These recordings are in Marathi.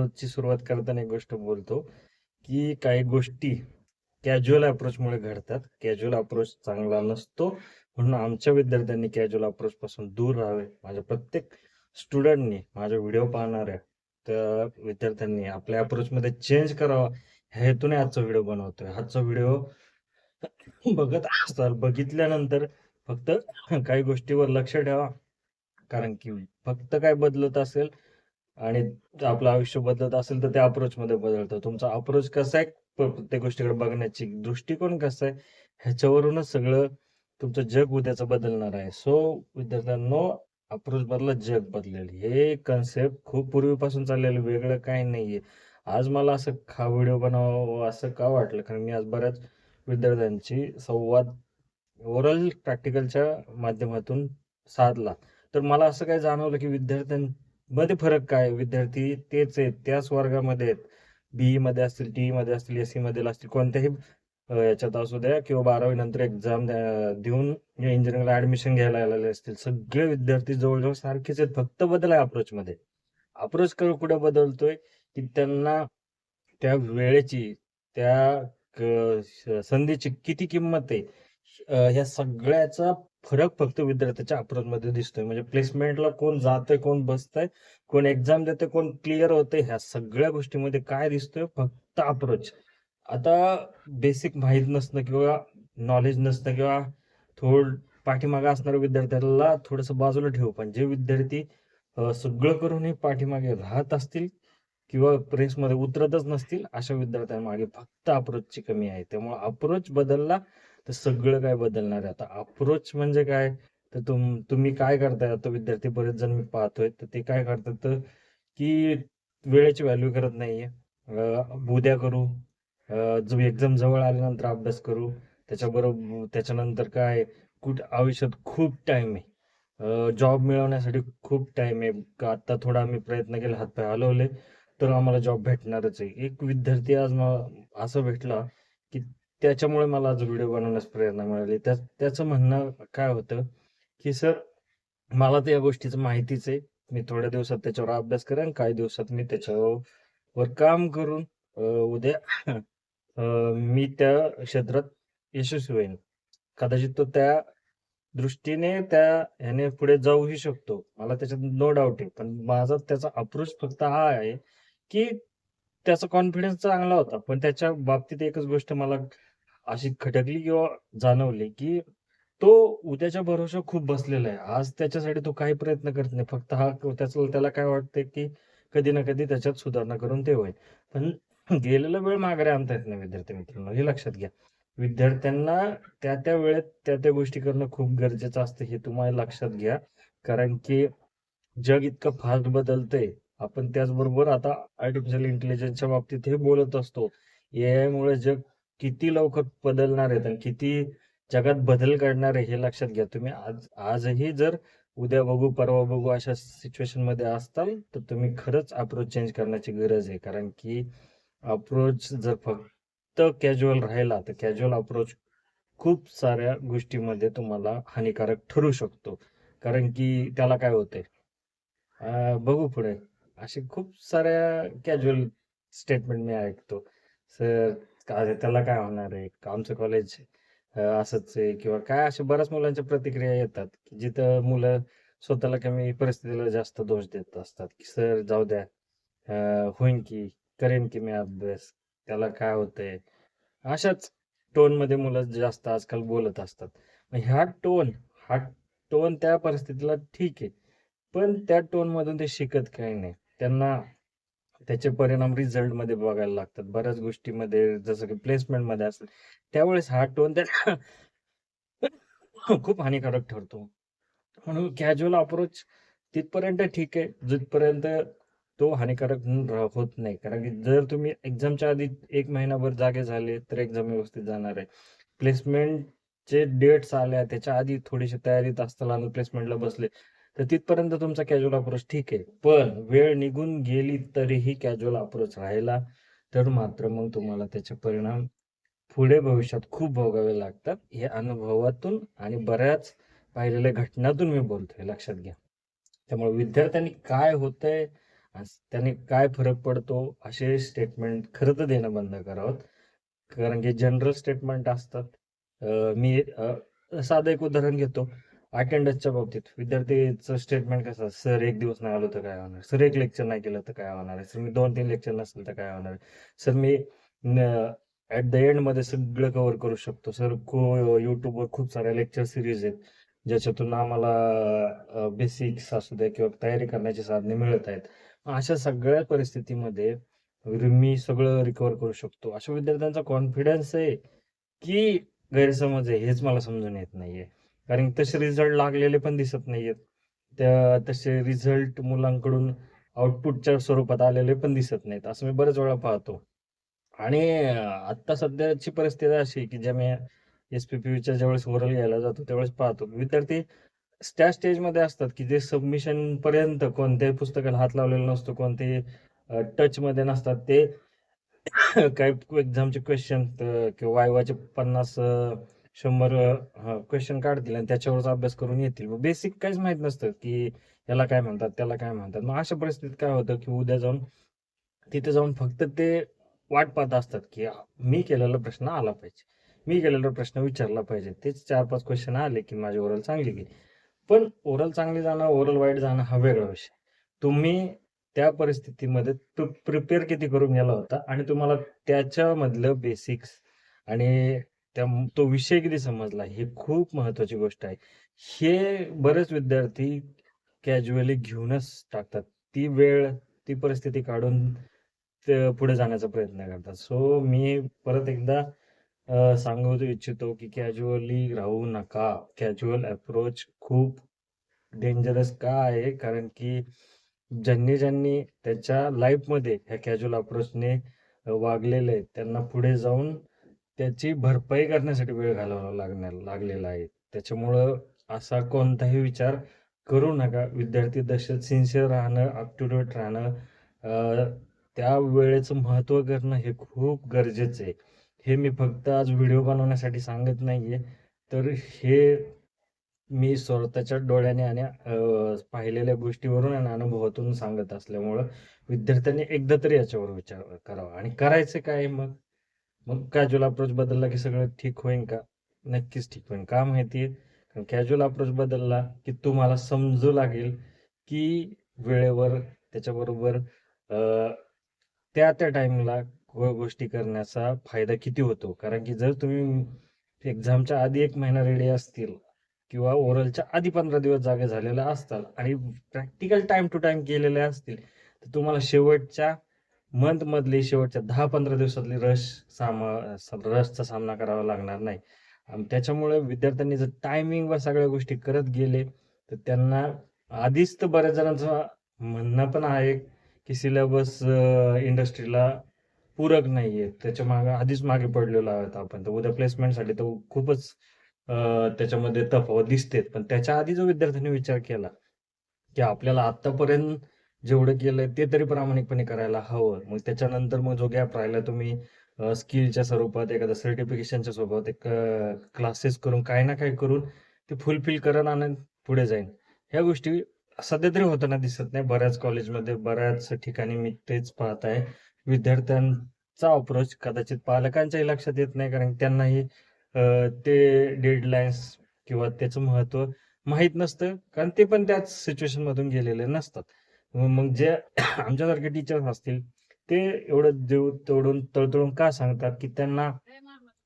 व्हिडिओची सुरुवात करताना एक गोष्ट बोलतो की काही गोष्टी कॅज्युअल अप्रोचमुळे घडतात. कॅज्युअल अप्रोच चांगला नसतो. म्हणून आमच्या विद्यार्थ्यांनी कॅज्युअल अप्रोच पासून दूर राहावे. माझ्या प्रत्येक स्टुडंटनी माझा व्हिडिओ पाहणाऱ्या त्या विद्यार्थ्यांनी आपल्या अप्रोचमध्ये चेंज करावा. ह्या हेतूने आजचा व्हिडिओ बनवतोय. आजचा व्हिडिओ बघत असाल बघितल्यानंतर फक्त काही गोष्टीवर लक्ष ठेवा. कारण की फक्त काय बदलत असेल आणि आपलं आयुष्य बदलत असेल तर त्या अप्रोच मध्ये बदलतं. तुमचा अप्रोच कसा आहे? प्रत्येक गोष्टीकडे बघण्याची दृष्टिकोन कसा आहे? ह्याच्यावरूनच सगळं तुमचं जग उद्याचं बदलणार आहे. सो विद्यार्थ्यांनो अप्रोच बदला जग बदलेल. हे कन्सेप्ट खूप पूर्वीपासून चाललेलं वेगळं काही नाहीये. आज मला असं हा व्हिडिओ बनावं असं का वाटलं? कारण मी आज बऱ्याच विद्यार्थ्यांची संवाद ओरल प्रॅक्टिकलच्या माध्यमातून साधला. तर मला असं काय जाणवलं की विद्यार्थ्यां मध्ये फरक काय? विद्यार्थी तेच आहेत त्याच वर्गामध्ये आहेत. बीई मध्ये असतील टी मध्ये असतील एसमध्ये असतील कोणत्याही याच्यात असू द्या किंवा बारावी नंतर एक्झाम देऊन इंजिनिअरिंगला ऍडमिशन घ्यायला आलेले असतील सगळे विद्यार्थी जवळजवळ सारखेच आहेत. फक्त बदल आहे अप्रोच मध्ये. अप्रोच कुठे बदलतोय? की त्यांना त्या वेळेची त्या संधीची किती किंमत आहे? ह्या सगळ्याचा फरक फक्त विद्यार्थ्याच्या अप्रोच मध्ये दिसतोय. म्हणजे प्लेसमेंटला कोण जातंय कोण बसतंय कोण एक्झाम देतंय कोण क्लिअर होतंय ह्या सगळ्या गोष्टीमध्ये काय दिसतोय फक्त अप्रोच आता बेसिक माहीत नसणं किंवा नॉलेज नसणं किंवा थोड पाठीमागे असणाऱ्या विद्यार्थ्याला थोडंसं बाजूला ठेवू. पण जे विद्यार्थी सगळं करूनही पाठीमागे राहत असतील किंवा प्रेसमध्ये उतरतच नसतील अशा विद्यार्थ्यांमागे फक्त अप्रोचची कमी आहे. त्यामुळे अप्रोच बदलला तर सगळं काय बदलणार आहे? आता अप्रोच म्हणजे काय? तर तुम तुम्ही काय करताय? आता विद्यार्थी बरेच जण मी पाहतोय. तर ते काय करतात तर की वेळेची व्हॅल्यू करत नाहीये. अं, उद्या करू. जो एक्झाम जवळ आल्यानंतर अभ्यास करू. त्याच्याबरोबर त्याच्यानंतर काय? कुठ आयुष्यात खूप टाइम आहे. जॉब मिळवण्यासाठी खूप टाइम आहे. का आता थोडा आम्ही प्रयत्न केला हातपाय हलवले तर आम्हाला जॉब भेटणारच आहे. एक विद्यार्थी आज मला असं भेटला की त्याच्यामुळे मला आज व्हिडिओ बनवण्यास प्रेरणा मिळाली. त्या त्याचं म्हणणं काय होतं की सर मला तर या गोष्टीचं माहितीच आहे. मी थोड्या दिवसात त्याच्यावर अभ्यास करेन. काही दिवसात मी त्याच्यावर काम करून उद्या मी त्या क्षेत्रात यशस्वी होईन. कदाचित तो त्या दृष्टीने त्या ह्याने पुढे जाऊही शकतो. मला त्याच्यात नो डाऊट आहे. पण माझा त्याचा अप्रोच फक्त हा आहे की त्याचा कॉन्फिडन्स चांगला होता. पण त्याच्या बाबतीत एकच गोष्ट मला अशी खटकली किंवा जाणवली की तो उद्याच्या भरोशा खूप बसलेला आहे. आज त्याच्यासाठी तो काही प्रयत्न करत नाही. फक्त हा त्याचं त्याला काय वाटतंय की कधी ना कधी त्याच्यात सुधारणा करून ते होईल. पण गेलेला वेळ माघारी आणता येत नाही विद्यार्थी मित्रांनो. हे लक्षात घ्या. विद्यार्थ्यांना त्या त्या वेळेत त्या त्या गोष्टी करणं खूप गरजेचं असतं हे तुम्हाला लक्षात घ्या. कारण की जग इतकं फास्ट बदलतंय. आपण त्याचबरोबर आता आर्टिफिशियल इंटेलिजन्सच्या बाबतीत हे बोलत असतो. एआय मुळे जग किती लवकर बदलणार आहेत आणि किती जगात बदल घडणार आहे हे लक्षात घ्या. तुम्ही आज आजही जर उद्या बघू परवा बघू अशा सिच्युएशनमध्ये असताल तर तुम्ही खरंच अप्रोच चेंज करण्याची गरज आहे. कारण की अप्रोच जर फक्त कॅज्युअल राहिला तर कॅज्युअल अप्रोच खूप साऱ्या गोष्टीमध्ये तुम्हाला हानिकारक ठरू शकतो. कारण की त्याला काय होतंय? बघू पुढे. असे खूप साऱ्या कॅज्युअल स्टेटमेंट मी ऐकतो. सर त्याला काय होणार आहे? आमचं कॉलेज असंच आहे? किंवा काय अशा बऱ्याच मुलांच्या प्रतिक्रिया येतात की जिथं मुलं स्वतःला कमी परिस्थितीला जास्त दोष देत असतात की सर जाऊ द्या. होईन की करेन की मी अभ्यास. त्याला काय होतंय? अशाच टोनमध्ये मुलं जास्त आजकाल बोलत असतात. मग ह्या टोन हा टोन त्या परिस्थितीला ठीक आहे. पण त्या टोन मधून ते शिकत काही नाही. त्यांना त्याचे परिणाम रिझल्टमध्ये बघायला लागतात. बऱ्याच गोष्टीमध्ये जसं की प्लेसमेंटमध्ये असेल त्यावेळेस हा टोन त्यांना खूप हानिकारक ठरतो. म्हणून कॅज्युअल अप्रोच तिथपर्यंत ठीक आहे. जिथपर्यंत तो हानिकारक होत नाही. कारण की जर तुम्ही एक्झामच्या आधी एक महिनाभर जागे झाले तर एक्झाम व्यवस्थित जाणार आहे. प्लेसमेंटचे डेट्स आल्या त्याच्या आधी थोडीशी तयारीत असताना प्लेसमेंटला बसले तर तिथपर्यंत तुमचा कॅज्युअल अप्रोच ठीक आहे. पण वेळ निघून गेली तरीही कॅज्युअल अप्रोच राहिला तर मात्र मग तुम्हाला त्याचे परिणाम पुढे भविष्यात खूप भोगावे लागतात. हे अनुभवातून आणि बऱ्याच पाहिलेल्या घटनातून मी बोलतोय. लक्षात घ्या. त्यामुळे विद्यार्थ्यांनी काय होतंय त्याने काय फरक पडतो असे स्टेटमेंट खरं तर देणं बंद करावं. कारण की जनरल स्टेटमेंट असतात. मी साधं एक उदाहरण घेतो. अटेंडन्सच्या बाबतीत विद्यार्थीचं स्टेटमेंट कसं सर एक दिवस नाही आलो तर काय होणार? सर एक लेक्चर नाही केलं तर काय होणार? आहे सर मी दोन तीन लेक्चर नसेल तर काय होणार? आहे सर मी ऍट द एंडमध्ये सगळं कव्हर करू शकतो. सर युट्यूबवर खूप साऱ्या लेक्चर सिरीज आहेत. ज्याच्यातून आम्हाला बेसिक्स असू द्या किंवा तयारी करण्याची साधने मिळत आहेत. अशा सगळ्या परिस्थितीमध्ये मी सगळं रिकवर करू शकतो. अशा विद्यार्थ्यांचा कॉन्फिडन्स आहे की गैरसमज आहे हेच मला समजून येत नाहीये. कारण तसे रिझल्ट लागलेले पण दिसत नाहीयेत. त्या तसे रिझल्ट मुलांकडून आउटपुटच्या स्वरूपात आलेले पण दिसत नाहीत. असं मी बरेच वेळा पाहतो. आणि आता सध्याची परिस्थिती अशी की ज्या मी एस पी पी च्या ज्यावेळेस ओरल घ्यायला जातो त्यावेळेस पाहतो. विद्यार्थी त्या स्टेजमध्ये असतात की जे सबमिशन पर्यंत कोणत्याही पुस्तकाला हात लावलेला नसतो कोणते टच मध्ये नसतात. ते काही एक्झामचे क्वेश्चन किंवा वायवाचे पन्नास शंभर क्वेश्चन काढतील आणि त्याच्यावरच अभ्यास करून येतील. मग बेसिक काहीच माहीत नसतं की याला काय म्हणतात त्याला काय म्हणतात. मग अशा परिस्थितीत काय होतं की उद्या जाऊन तिथे जाऊन फक्त ते वाट पाहत असतात की मी केलेला प्रश्न आला पाहिजे. मी केलेला प्रश्न विचारला पाहिजे. तेच चार पाच क्वेश्चन आले की माझी ओरल चांगली गेली. पण ओरल चांगली जाणं ओरल वाईट जाणं हा वेगळा विषय. तुम्ही त्या परिस्थितीमध्ये प्रिपेअर किती करून गेला होता आणि तुम्हाला त्याच्यामधलं बेसिक्स आणि त्या तो विषय किती समजला हे खूप महत्वाची गोष्ट आहे. हे बरेच विद्यार्थी कॅज्युअली घेऊनच टाकतात. ती वेळ ती परिस्थिती काढून पुढे जाण्याचा प्रयत्न करतात. सो मी परत एकदा सांगू इच्छितो की कॅज्युअली राहू नका. कॅज्युअल अप्रोच खूप डेंजरस का आहे? कारण की ज्यांनी ज्यांनी त्याच्या लाईफमध्ये ह्या कॅज्युअल अप्रोचने वागलेले आहेत, त्यांना पुढे जाऊन त्याची भरपाई करण्यासाठी वेळ घालवावा लागणार लागलेला आहे. त्याच्यामुळं असा कोणताही विचार करू नका. विद्यार्थी दशेत सिन्सिअर राहणं अप टू डेट राहणं त्या वेळेचं महत्त्व करणं हे खूप गरजेचं आहे. हे मी फक्त आज व्हिडिओ बनवण्यासाठी सांगत नाहीये. तर हे मी स्वतःच्या डोळ्याने आणि पाहिलेल्या गोष्टीवरून आणि अनुभवातून सांगत असल्यामुळं विद्यार्थ्यांनी एकदा तरी याच्यावर विचार करावा. आणि करायचं काय मग? मग कॅज्युअल अप्रोच बदलला की सगळं ठीक होईल का? नक्कीच ठीक होईल का माहितीये? कारण कॅज्युअल अप्रोच बदलला की तुम्हाला समजू लागेल की वेळेवर त्याच्याबरोबर त्या त्या टाइमला गोष्टी करण्याचा फायदा किती होतो? कारण की जर तुम्ही एक्झामच्या आधी एक महिना रेडी असतील किंवा ओरलच्या आधी पंधरा दिवस जागे झालेला असतात आणि प्रॅक्टिकल टाइम टू टाइम केलेले असतील तर तुम्हाला शेवटच्या मंथ मधले शेवटच्या दहा पंधरा दिवसातली रश सामा रशचा सामना करावा लागणार नाही. त्याच्यामुळे विद्यार्थ्यांनी जर टायमिंगवर सगळ्या गोष्टी करत गेले तर त्यांना आधीच तर बऱ्याच जणांचं म्हणणं पण आहे की सिलेबस इंडस्ट्रीला पूरक नाहीये. त्याच्यामागे आधीच मागे पडलेलो आहोत आपण. तर उद्या प्लेसमेंटसाठी तर खूपच त्याच्यामध्ये तफावत दिसते पण त्याच्या आधी जो विद्यार्थ्यांनी विचार केला की आपल्याला आतापर्यंत जेवढं केलंय ते तरी प्रामाणिकपणे करायला हवं. मग त्याच्यानंतर मग जो गॅप राहिला तुम्ही स्किलच्या स्वरूपात एखाद्या सर्टिफिकेशनच्या स्वरूपात एक क्लासेस करून काही ना काही करून ते फुलफिल करण आणि पुढे जाईन. ह्या गोष्टी सध्या तरी होताना दिसत नाही. बऱ्याच कॉलेजमध्ये बऱ्याच ठिकाणी मी तेच पाहत आहे. विद्यार्थ्यांचा अप्रोच कदाचित पालकांच्याही लक्षात येत नाही कारण त्यांनाही ते डेडलाईन्स किंवा त्याचं महत्त्व माहीत नसतं कारण ते पण त्याच सिच्युएशन मधून गेलेले नसतात. मग जे आमच्यासारखे टीचर्स असतील ते एवढं जीव तोडून तळतळून का सांगतात की त्यांना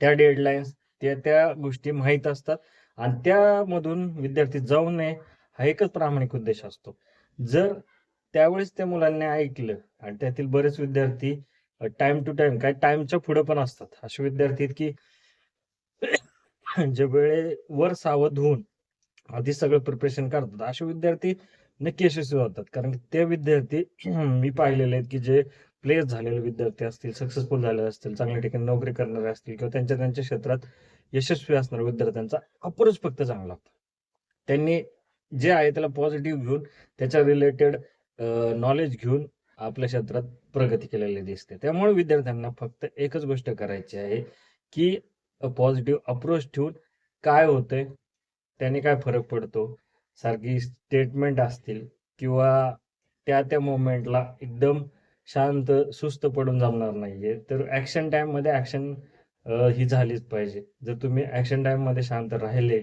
त्या डेडलाईन्स त्या त्या गोष्टी माहीत असतात आणि त्यामधून विद्यार्थी जाऊ नये हा एकच प्रामाणिक उद्देश असतो. जर त्यावेळेस त्या मुलांनी ऐकलं आणि त्यातील बरेच विद्यार्थी टाइम टू टाइम काय टाइमच्या पुढे पण असतात. असे विद्यार्थी की जे वेळेवर सावध होऊन आधी सगळं प्रिपरेशन करतात. असे विद्यार्थी नक्की यशस्वी होतात. कारण की ते विद्यार्थी मी पाहिलेले आहेत की जे प्लेस झालेले विद्यार्थी असतील सक्सेसफुल झालेले असतील चांगल्या ठिकाणी नोकरी करणारे असतील किंवा त्यांच्या त्यांच्या क्षेत्रात यशस्वी असणाऱ्या विद्यार्थ्यांचा अप्रोच फक्त चांगला त्यांनी जे आहे त्याला पॉझिटिव्ह घेऊन त्याच्या रिलेटेड नॉलेज घेऊन आपल्या क्षेत्रात प्रगती केलेली दिसते. त्यामुळे विद्यार्थ्यांना फक्त एकच गोष्ट करायची आहे की पॉझिटिव्ह अप्रोच ठेवून काय होतंय त्याने काय फरक पडतो सारखी स्टेटमेंट असतील किंवा त्या त्या मोमेंटला एकदम शांत सुस्त पडून जमणार नाहीये. तर ऍक्शन टाइममध्ये ऍक्शन ही झालीच पाहिजे. जर तुम्ही ऍक्शन टाइममध्ये शांत राहिले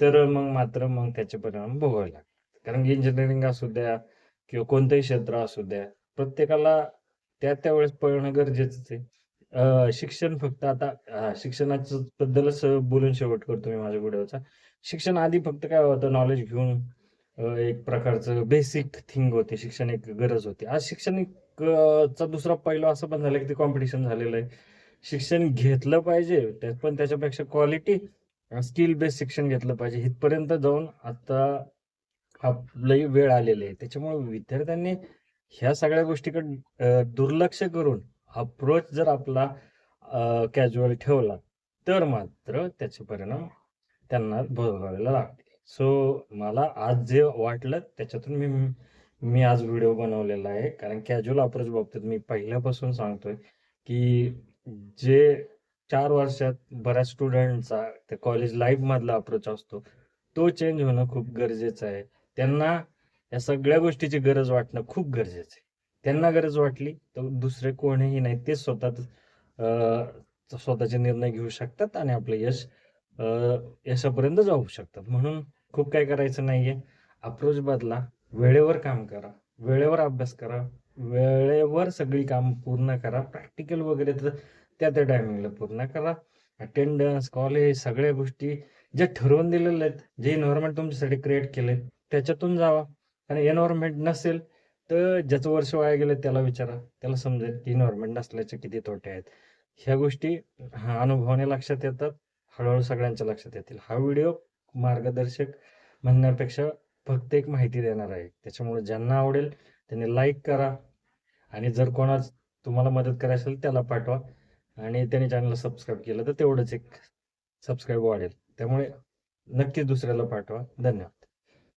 तर मग मात्र मग त्याचे परिणाम भोगावे लागतात. कारण की इंजिनिअरिंग असू द्या किंवा कोणतंही क्षेत्र असू द्या प्रत्येकाला त्या त्या वेळेस पळणं गरजेचंच आहे. शिक्षण फक्त आता शिक्षणाच्या बद्दलच बोलून शेवट करतो मी माझ्या व्हिडिओचा. शिक्षण आधी फक्त काय होतं नॉलेज घेऊन एक प्रकारचं बेसिक थिंग होते शिक्षण एक गरज होती. आज शिक्षण एक चा दुसरा पैलू असं पण झालं की ते कॉम्पिटिशन झालेलं आहे. शिक्षण घेतलं पाहिजे पण त्याच्यापेक्षा क्वालिटी स्किल बेस्ड शिक्षण घेतलं पाहिजे. इथपर्यंत जाऊन आता आपली वेळ आलेली आहे. त्याच्यामुळे विद्यार्थ्यांनी ह्या सगळ्या गोष्टीकडे दुर्लक्ष करून अप्रोच जर आपला कॅज्युअल ठेवला तर मात्र त्याचे परिणाम त्यांना भोगावे लागते. सो मला आज जे वाटलं त्याच्यातून मी मी आज व्हिडिओ बनवलेला आहे. कारण कॅज्युअल अप्रोच बाबतीत मी पहिल्यापासून सांगतोय की जे चार वर्षात बऱ्याच स्टुडंटचा त्या कॉलेज लाईफ मधला अप्रोच असतो तो चेंज होणं खूप गरजेचं आहे. त्यांना या सगळ्या गोष्टीची गरज वाटणं खूप गरजेचं आहे. त्यांना गरज वाटली तर दुसरे कोणीही नाही ते स्वतः अं, स्वतःचे निर्णय घेऊ शकतात आणि आपलं यश यशापर्यंत जाऊ शकतात. म्हणून खूप काय करायचं नाहीये. अप्रोच बदला. वेळेवर काम करा. वेळेवर अभ्यास करा. वेळेवर सगळी काम पूर्ण करा. प्रॅक्टिकल वगैरे तर त्या त्या टायमिंगला पूर्ण करा. अटेंडन्स कॉलेज सगळ्या गोष्टी ज्या ठरवून दिलेल्या आहेत जे एन्व्हायरमेंट तुमच्यासाठी क्रिएट केले त्याच्यातून जावा. आणि एन्व्हायरमेंट नसेल तर ज्याचं वर्ष वाया गेलं त्याला विचारा. त्याला समजेल की एन्व्हायरमेंट नसल्याचे किती तोटे आहेत. ह्या गोष्टी हा अनुभवाने लक्षात येतात. हळूहळू सगळ्यांच्या लक्षात येतील. हा व्हिडिओ मार्गदर्शक म्हणण्यापेक्षा फक्त एक माहिती देणार आहे. त्याच्यामुळे ज्यांना आवडेल त्यांनी लाईक करा आणि जर कोणा तुम्हाला मदत करायची असेल त्याला पाठवा आणि त्याने चॅनलला सबस्क्राईब केलं तर तेवढंच एक सबस्क्राईब वाढेल. त्यामुळे नक्कीच दुसऱ्याला पाठवा. धन्यवाद.